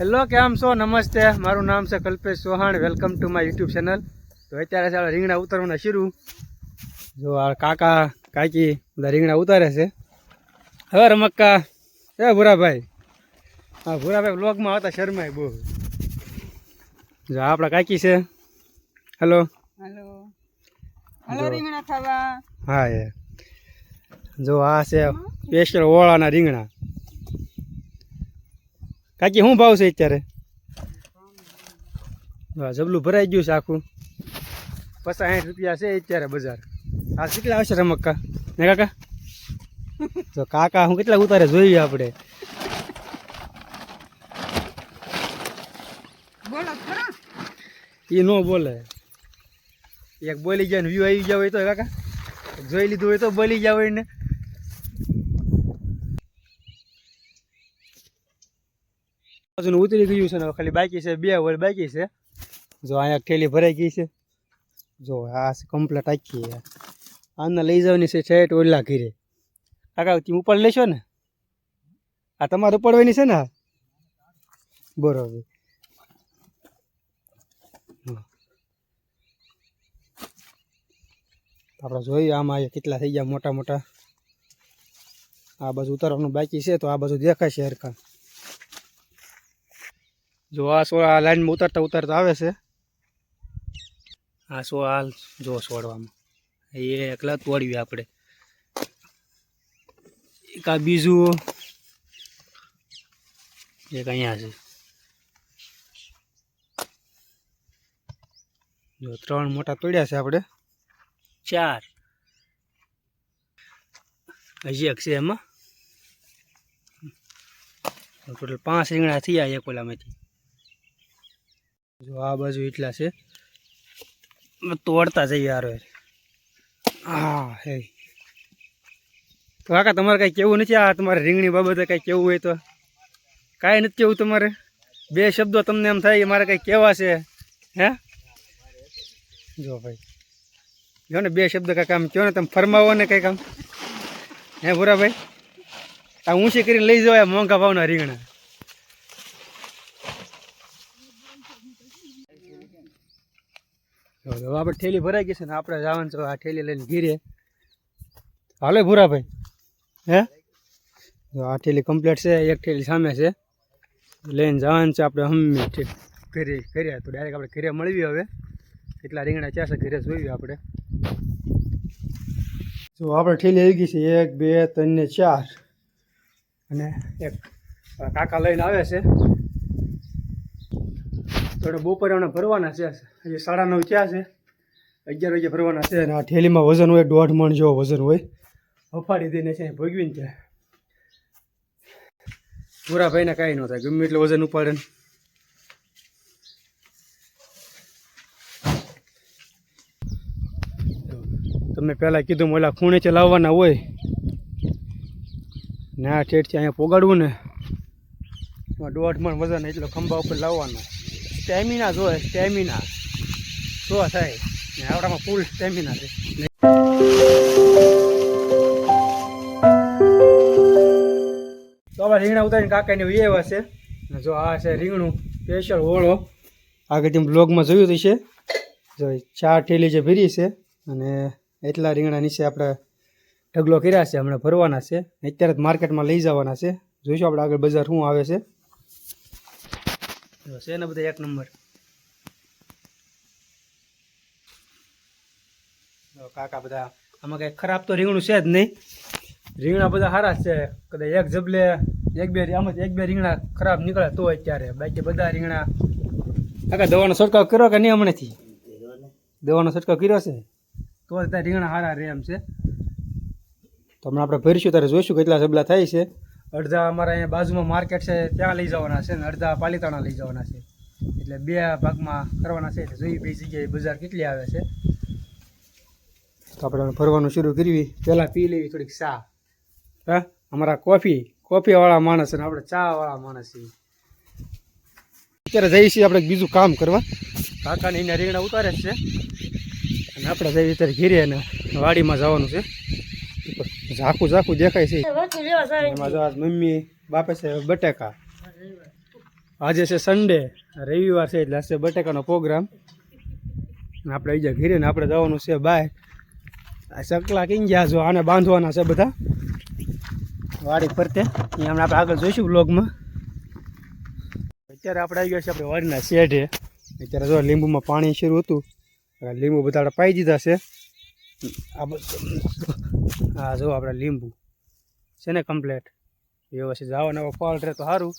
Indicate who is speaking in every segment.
Speaker 1: Hello કેમ છો? નમસ્તે. મારું નામ છે Kalpesh Chauhan. Welcome to my YouTube channel તો અત્યારે ચાલો રીંગણા ઉતારવાના શરૂ. જો આ કાકા કાકી બધા રીંગણા ઉતારે છે. હવે રમક્કા. એ ભૂરાભાઈ. હા ભૂરાભાઈ બ્લોગમાં આવતા શર્માય બહુ. જો આપણા કાકી છે. હેલો
Speaker 2: હેલો હેલો રીંગણા ખાવા.
Speaker 1: હા એ. જો આ છે સ્પેશિયલ ઓળાના રીંગણા. કાકી શું ભાવ છે અત્યારે? હા જબલું ભરાઈ ગયું છે આખું. પચાસ સાઠ રૂપિયા છે અત્યારે બજાર. આ કેટલા આવશે રમક્કા? ને કાકા? તો કાકા હું કેટલા ઉતારે જોઈએ આપણે?
Speaker 2: બોલો
Speaker 1: એ ન બોલે. એક બોલી ગયા ને વ્યૂ આવી ગયા હોય તો કાકા. જોઈ લીધું હોય તો બોલી ગયા હોય ને. બાજુનું ઉતરી ગયું છે ને ખાલી બાકી છે, બે વર બાકી છે. જો અહીંયા ઠેલી ભરાઈ ગઈ છે. જો આ કમ્પ્લેટ આખી. આને લઈ જવાની છે છેટ ઓલા ઘીરે. કાકા, તમે ઉપર લેશો ને? આ તમારે ઉપાડવાની છે ને? બરોબર. આપણે જોઈએ આમાં કેટલા થઈ ગયા મોટા મોટા. આ બાજુ ઉતારવાનું બાકી છે, તો આ બાજુ દેખાય છે હરખા. જો આ સો આ લાઈનમાં ઉતરતા ઉતરતા આવે છે. આ સો હાલ જો છોડવામાં. એ એકલા તોડવી આપણે. એક આ બીજું. એક અહીંયા છે. જો ત્રણ મોટા તોડ્યા છે આપણે. ચાર. હજી એક છે એમાં. ટોટલ પાંચ રીંગણા થયા એક ઓલામાંથી. જો આ બાજુ એટલા છે. તોડતા જઈએ યાર હા, હે. તો કાકા, તમારે કાંઈ કેવું નથી? આ તમારે રીંગણી બાબતે કાંઈ કેવું હોય તો? કાંઈ નથી કેવું તમારે? બે શબ્દો તમને એમ થાય મારે કાંઈ કહેવા છે? હે? જો ભાઈ. જો ને બે શબ્દ કાંઈક આમ કહો ને, તમે ફરમાવો ને કંઈક આમ. હે ભૂરાભાઈ? આ ઊંચી કરીને લઈ જવાય મોંઘા ભાવના રીંગણા. હવે આપણે ઠેલી ભરાઈ ગઈ છે ને આપણે જવાનું છે. આ ઠેલી લઈને ઘીરે. હાલે ભૂરાભાઈ. હે? આ ઠેલી કમ્પ્લીટ છે, એક ઠેલી સામે છે. લઈને જવાનું છે આપણે હમ્મી ઠીક ઘરે ઘરે તો ડાયરેક્ટ આપણે ઘરે મળવી હવે. કેટલા રીંગણા ચાર છે, ઘરે જોઈએ આપણે. જો આપણે ઠેલી આવી ગઈ છે, એક, બે, ત્રણ ને ચાર. અને એક કાકા લઈને આવે છે. થોડે બપોરે એમને ભરવાના છે. હજી સાડા નવ થયા છે. અગિયાર વાગે ભરવાના છે. અને આ ઠેલીમાં વજન હોય દોઢ મણ જેવો વજન હોય. હફાડી દઈને છે ભોગવીને છે. પૂરા ભાઈને કાંઈ ન થાય ગમે એટલું વજન ઉપાડે તમને તમે પહેલાં કીધું ઓલા ખૂણેથી લાવવાના હોય. ને આ ઠેઠથી અહીંયા પોગાડવું ને. એમાં દોઢ મણ વજન એટલો ખંભા ઉપર લાવવાનો. સ્ટેમિના જોઈએ સ્ટેમિના. જો થાય. આવડામાં ફૂલ સ્ટેમિના છે. તો આપણે રીંગણા ઉતારીને કાકાને વ્યવા છે. ને જો આ છે રીંગણું સ્પેશિયલ ઓળો. આગળ તેમ બ્લોગમાં જોયું છે જો ચાર ઠેલી જે ભરી છે અને એટલા રીંગણા નીચે આપણે ઢગલો કર્યા છે, હમણાં ભરવાના છે. અત્યારે જ માર્કેટમાં લઈ જવાના છે. જોઈશું આપણે આગળ બજાર શું આવે છે. છે ને બધા એક નંબર. કાકા બધા, આમાં કંઈ ખરાબ તો રીંગણું છે જ નહીં. રીંગણા બધા સારા છે. કદાચ એક જબલે, એક બે આમાંથી એક બે રીંગણા ખરાબ નીકળે તો અત્યારે. બાકી બધા રીંગણા કાકા, દવાનો છંટકાવ કર્યો કે નહીં હમણાંથી? દવાનો છંટકાવ કર્યો છે? તો જ ત્યાં રીંગણા સારા રહે એમ છે. તો હમણાં આપણે ભરીશું ત્યારે જોઈશું કેટલા જબલા થાય છે. અડધા અમારા અહીંયા બાજુમાં માર્કેટ છે, ત્યાં લઈ જવાના છે ને અડધા પાલીતાણા લઈ જવાના છે. એટલે બે ભાગમાં કરવાના છે, એટલે જોઈએ બે જગ્યાએ બજાર કેટલી આવે છે. આપણે ફરવાનું શરૂ કરવી પહેલાં પી લેવી થોડીક ચા હા? અમારા કોફી, કોફીવાળા માણસ અને આપણે ચાવાળા માણસ છીએ. અત્યારે જઈએ છીએ આપણે બીજું કામ કરવા. કાકાને એને રીંગણા ઉતારે જ છે. અને આપણે જઈએ અત્યારે ઘીરે અને વાડીમાં જવાનું છે. ઝાકું ઝાકું દેખાય છે. એમાં જો આજ મમ્મી બાપે છે બટેકા. આજે છે સન્ડે રવિવાર છે એટલે હશે બટેકાનો પ્રોગ્રામ આપણે અહીંયા ઘીરે ને આપણે જવાનું છે બહાર આ ચકલા કઈ ગયા છો? આને બાંધવાના છે બધા. વાડી ફરતે. અહીંયા આપણે આગળ જોઈશું બ્લોગમાં અત્યારે આપણે આવી ગયા છે આપણે વાડીના શેઢે. અત્યારે જો લીંબુમાં પાણી શરૂ હતું. લીંબુ બધા પાઈ દીધા છે. આ જો આપણે લીંબુ છે ને કમ્પ્લેટ વ્યવસ્થિત આવા ને ફોલ્ટ રહે તો સારું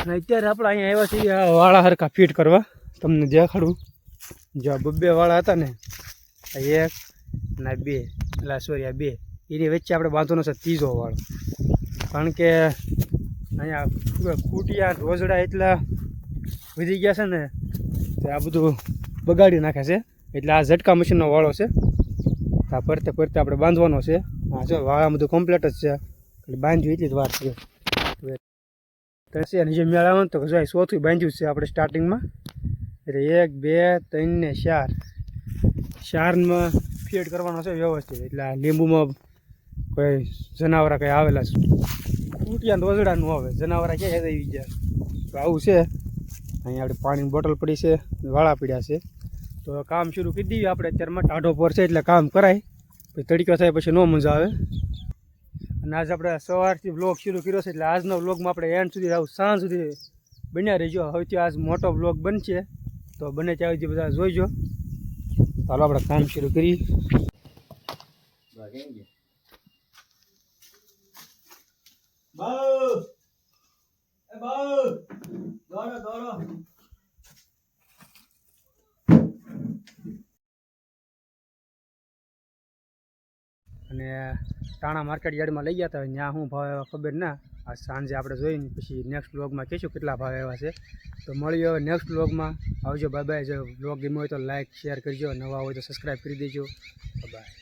Speaker 1: અને અત્યારે આપણે અહીંયા આવ્યા છીએ આ વાળા હરખા ફિટ કરવા. તમને દેખાડું. જો આ બબ્બે વાળા હતા ને એક અને બે એટલે સોરી આ બે. એની વચ્ચે આપણે બાંધવાનો છે ત્રીજો વાળો. કારણ કે અહીંયા ખૂટિયા રોજડા એટલા વધી ગયા છે ને તે આ બધું બગાડી નાખે છે. એટલે આ ઝટકા મશીનનો વાળો છે. આ ફરતે ફરતે આપણે બાંધવાનો છે. હા જો વાળા બધું કમ્પ્લીટ જ છે. એટલે બાંધ્યું એટલી જ વાર છે. ત્રણસી નીચે મેળ તો જો ચોથું બાંધ્યું છે આપણે સ્ટાર્ટિંગમાં એટલે એક, બે, ત્રણ ને ચાર. ચારમાં ફીડ કરવાનો છે વ્યવસ્થિત. એટલે આ લીંબુમાં કોઈ જનાવરા કંઈ આવેલા છે. ખૂટિયા રોજડાનું આવે. જનાવરા ક્યાં આવી ગયા. તો આવું છે. અહીંયા આપણે પાણીની બોટલ પડી છે. વાળા પીડ્યા છે. તો કામ શરૂ કરી દઈએ આપણે અત્યારમાં ટાઢો છે એટલે કામ કરાય. પછી તડકો થાય પછી ન મજા આવે. અને આજ આપણે સવારથી બ્લોગ શરૂ કર્યો છે એટલે આજનો બ્લોગમાં આપણે એન્ડ સુધી આવું સાંજ સુધી બન્યા રહીજો. હવેથી આજ મોટો બ્લોગ બનશે. તો બને ત્યાં સુધી બધા જોઈજો. ચાલો આપણે કામ શરૂ કરી અને ટાણા માર્કેટ યાર્ડમાં લઈ ગયા હતા. ત્યાં શું ભાવ આવ્યા ખબર ના. આ સાંજે આપણે જોઈને પછી નેક્સ્ટ વ્લોગમાં કહીશું કેટલા ભાવ આવ્યા છે. તો મળીએ હવે નેક્સ્ટ વ્લોગમાં આવજો બાય બાય જો વ્લોગ ગમ્યો હોય તો લાઇક શેર કરજો. નવા હોય તો સબસ્ક્રાઈબ કરી દેજો. બાય